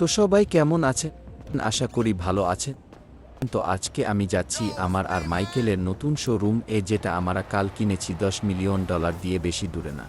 তো সবাই কেমন আছে? আশা করি ভালো আছে। তো আজকে আমি যাচ্ছি আমার আর মাইকেলের নতুন শোরুম এ যেটা আমরা কাল কিনেছি দশ মিলিয়ন ডলার দিয়ে বেশি দূরে না।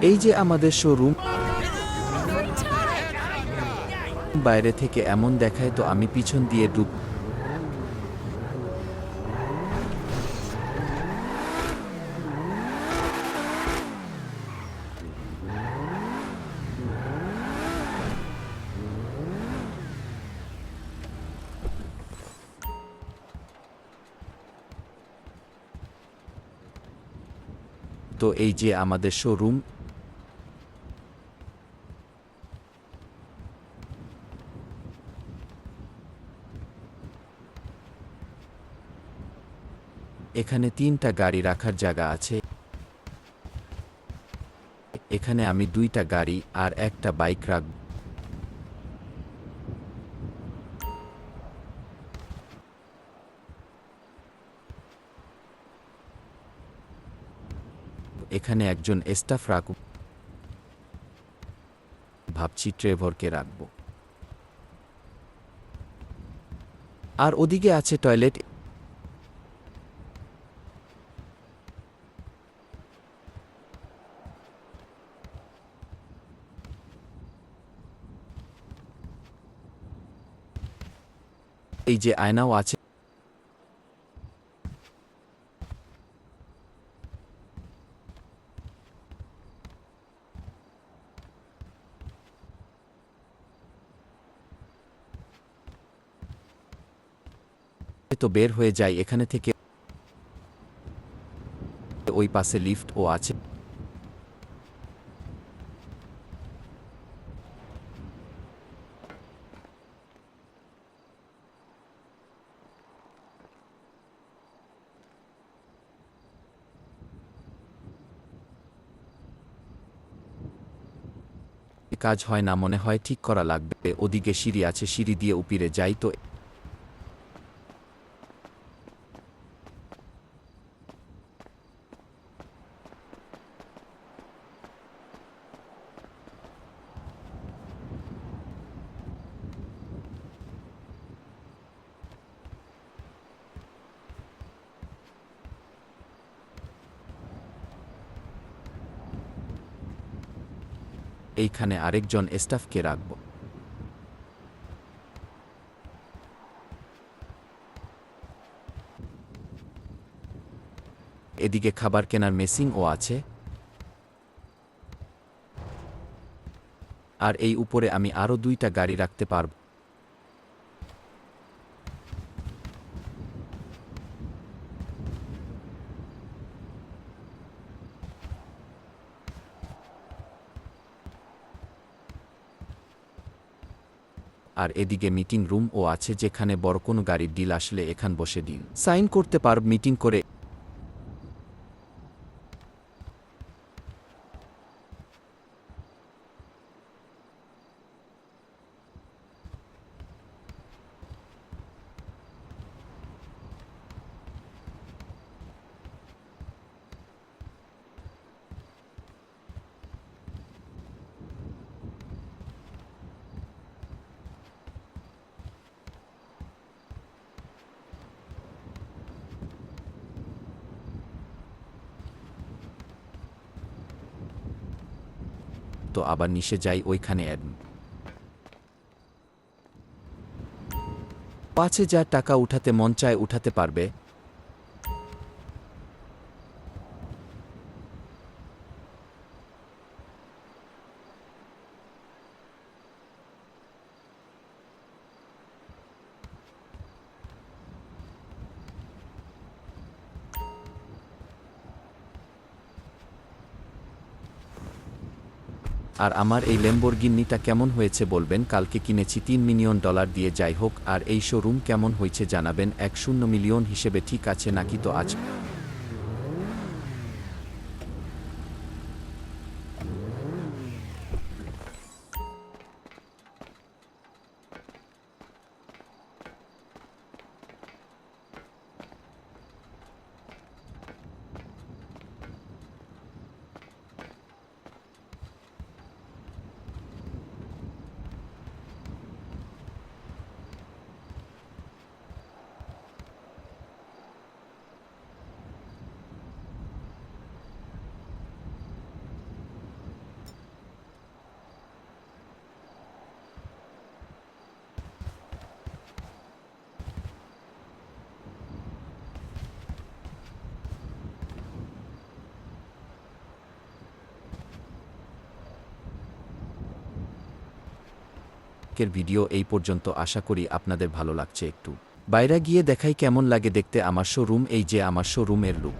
এই যে আমাদের শোরুম বাইরে থেকে এমন দেখায় তো আমি পিছন দিয়ে ডুব তো এই যে আমাদের শোরুম এখানে তিনটা গাড়ি রাখার জায়গা আছে। এখানে আমি দুইটা গাড়ি আর একটা বাইক রাখব এখানে একজন স্টাফ রাখব। ভাবছি ট্রেভরকে রাখব। আর ওদিকে আছে টয়লেট এই যে আয়নাও আছে। তো বের হয়ে যায়, এখানে থেকে ওই পাশে লিফট ও আছে। কাজ হয় না, মনে হয় ঠিক করা লাগবে। ওদিকে সিঁড়ি আছে, সিঁড়ি দিয়ে উপিরে যাই তো এইখানে আরেকজন স্টাফকে রাখব। এদিকে খাবার কেনার মেসিংও আছে। আর এই উপরে আমি আরও দুইটা গাড়ি রাখতে পারব। আর এদিকে মিটিং রুমও আছে যেখানে বড় কোনো গাড়ির ডিল আসলে এখান বসে দিন। সাইন করতে পার মিটিং করে তো আবার নিশে যাই ওইখানে অ্যাড। পাঁচে যা টাকা উঠাতে মন চায় উঠাতে পারবে আর আমার এই ল্যাম্বরগিন্নিটা কেমন হয়েছে বলবেন? কালকে কিনেছি তিন মিলিয়ন ডলার দিয়ে। যাই হোক, আর এই শোরুম কেমন হয়েছে জানাবেন? এক শূন্য মিলিয়ন হিসেবে ঠিক আছে নাকি? তো আজ আজকের ভিডিও এই পর্যন্ত। আশা করি আপনাদের ভালো লাগছে একটু। বাইরে গিয়ে দেখাই কেমন লাগে দেখতে আমার শোরুম এই যে আমার শোরুমের লুক